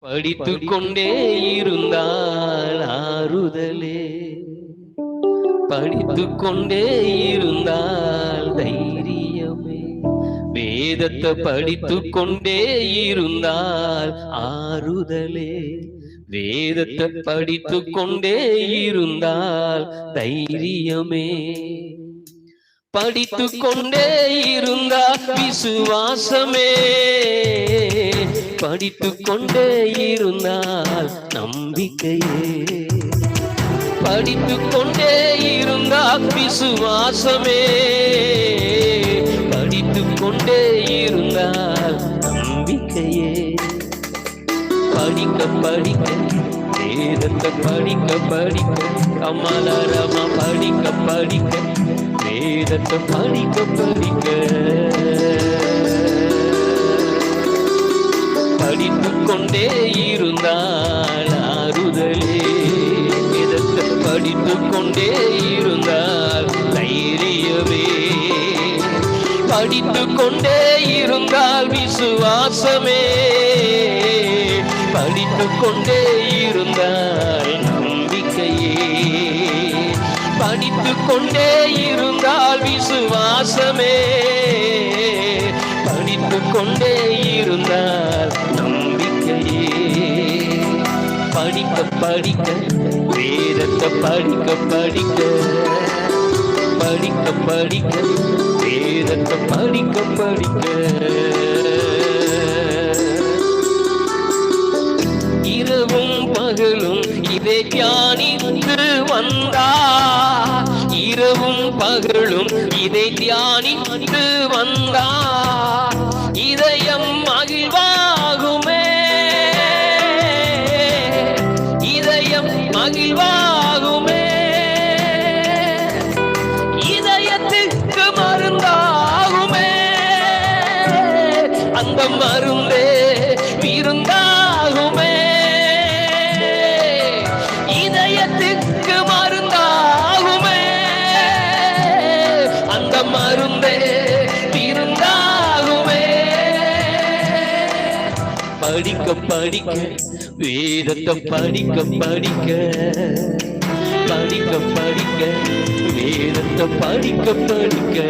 படித்து கொண்டே இருந்தால் ஆறுதலே. படித்து கொண்டே இருந்தால் தைரியமே. வேதத்தை படித்து கொண்டே இருந்தால் ஆறுதலே. வேதத்தை படித்து கொண்டே இருந்தால் தைரியமே. படித்து கொண்டே இருந்தா விசுவாசமே. படித்து கொண்டே இருந்தால் நம்பிக்கையே. படித்து கொண்டே இருந்தா விசுவாசமே. படித்து கொண்டே இருந்தால் நம்பிக்கையே. படிக்க படிக்க வேதத்தை படிக்க படிக்க கமலரமா படிக்க படிக்க. வேதத்தை படிக்க படிக்க. படித்து கொண்டே இருந்தால் ஆறுதலே. வேதத்தை படித்து கொண்டே இருந்தால் தைரியமே. படித்து கொண்டே இருந்தால் விசுவாசமே. படித்து கொண்டே இருந்தால் நம்பிக்கையே. படித்து கொண்டே இரு விசுவாசமே படித்து கொண்டே இருந்தால் நம்பிக்கையே. படிக்க படிக்க வேதத்தை படிக்க படிக்க. படிக்க படிக்க வேதத்தை படிக்க படிக்க. இரவும் பகலும் இதை தியானித்து வந்தார் பகலும் இதை தியானித்து வந்தார் இதயம் மகிழ்வாகுமே. இதயம் மகிழ்வாகுமே. இதயத்துக்கு மருந்தாகுமே. அந்த மருந்தே விருந்தாகுமே. இதயத்துக்கு படிக்க படிக்க. வேதத்தை படிக்க படிக்க. படிக்க படிக்க. வேதத்தை படிக்க படிக்க.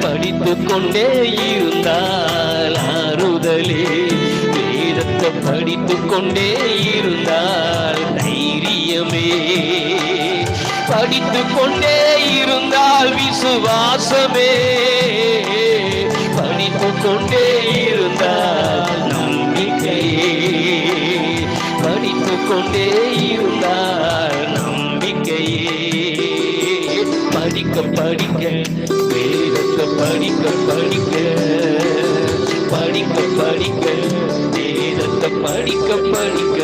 படித்து கொண்டே இருந்தால் ஆறுதலே. வேதத்தை படித்து கொண்டே இருந்தால் தைரியமே. படித்து கொண்டே இருந்தால் விசுவாசமே. படித்து கொண்டே கொண்டே இருந்தார் நம்பிக்கையே. படிக்க படிக்க வேதத்தை படிக்க படிக்க படிக்க படிக்க வேதத்தை படிக்க படிக்க.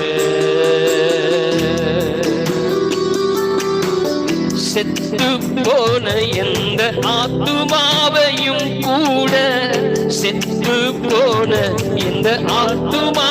செத்து போன எந்த ஆத்துமாவையும் கூட செத்து போன எந்த ஆத்துமா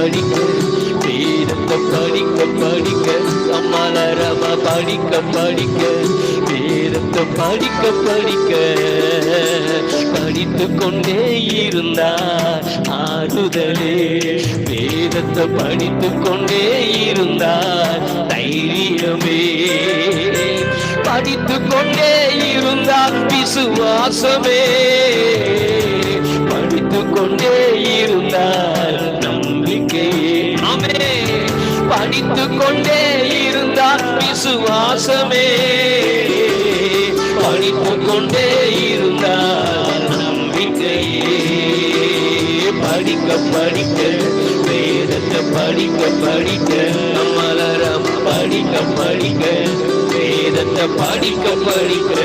படிக்க படிக்க வேதத்தை படிக்க படிக்க அம்மலரம படிக்க படிக்க வேதத்தை படிக்க படிக்க. படித்து கொண்டே இருந்தார் ஆறுதலே. வேதத்தை படித்து கொண்டே இருந்தார் தைரியமே. படித்து கொண்டே இருந்தார் விசுவாசமே. படித்து கொண்டே இருந்தார் படித்து கொண்டே இருந்தார் விசுவாசமே. படித்து கொண்டே இருந்தார் நம்பிக்கையே. படிக்க படிக்க வேதத்தை படிக்க படிக்க மலரம் படிக்க படிக்க வேதத்தை படிக்க படிக்க.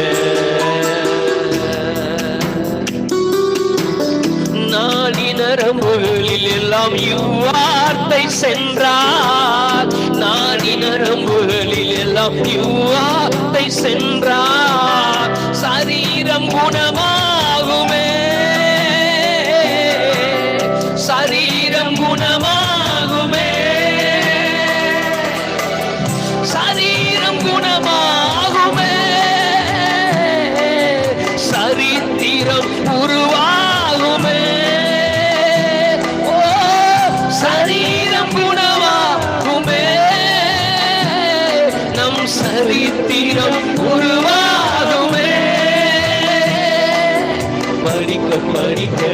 நரம்புகளில் எல்லாம் இவ்வார்த்தை சென்றார். நாடி நரம்புகளில் எல்லாம் இவ்வார்த்தை சென்றார். சரீரம் குணமாகுமே. சரீரம் குணமா சரித்திரம் உருவாகுமே. படிக்க படிக்க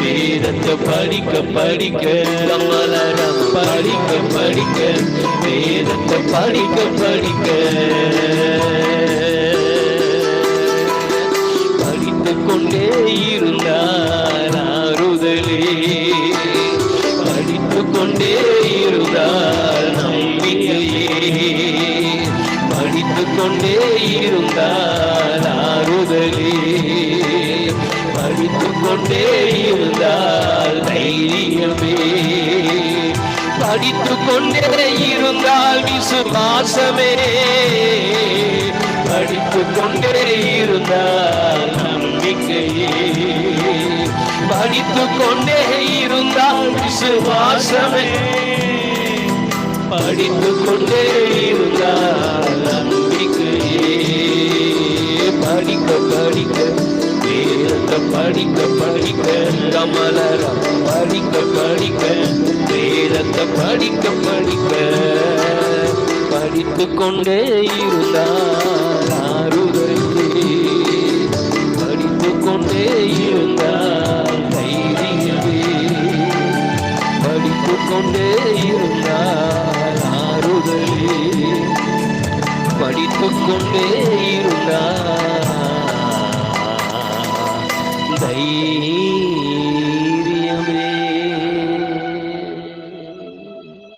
வேதத்தை படிக்க படிக்க. கமலரம் படிக்க படிக்க வேதத்தை படிக்க படிக்க. இருந்தால் இருந்தார் ஆறுதலே படித்துக் கொண்டே இருந்தால் தைரியமே. படித்து கொண்டே இருந்தால் விசுவாசமே. படித்து கொண்டே இருந்தால் நம்பிக்கையே. படித்து கொண்டே இருந்தால் விசுவாசமே. படித்து கொண்டே இருந்தால் வேதத்தை படிக்க படிக்க கமலரம் படிக்க படிக்க வேதத்தை படிக்க படிக்க. படித்து கொண்டே இருந்தார் ஆறுதலே படித்துக் கொண்டே இருந்தார் தைரியமே. படித்து கொண்டே இருந்தார் ஆறுதலே. படித்துக் கொண்டே ी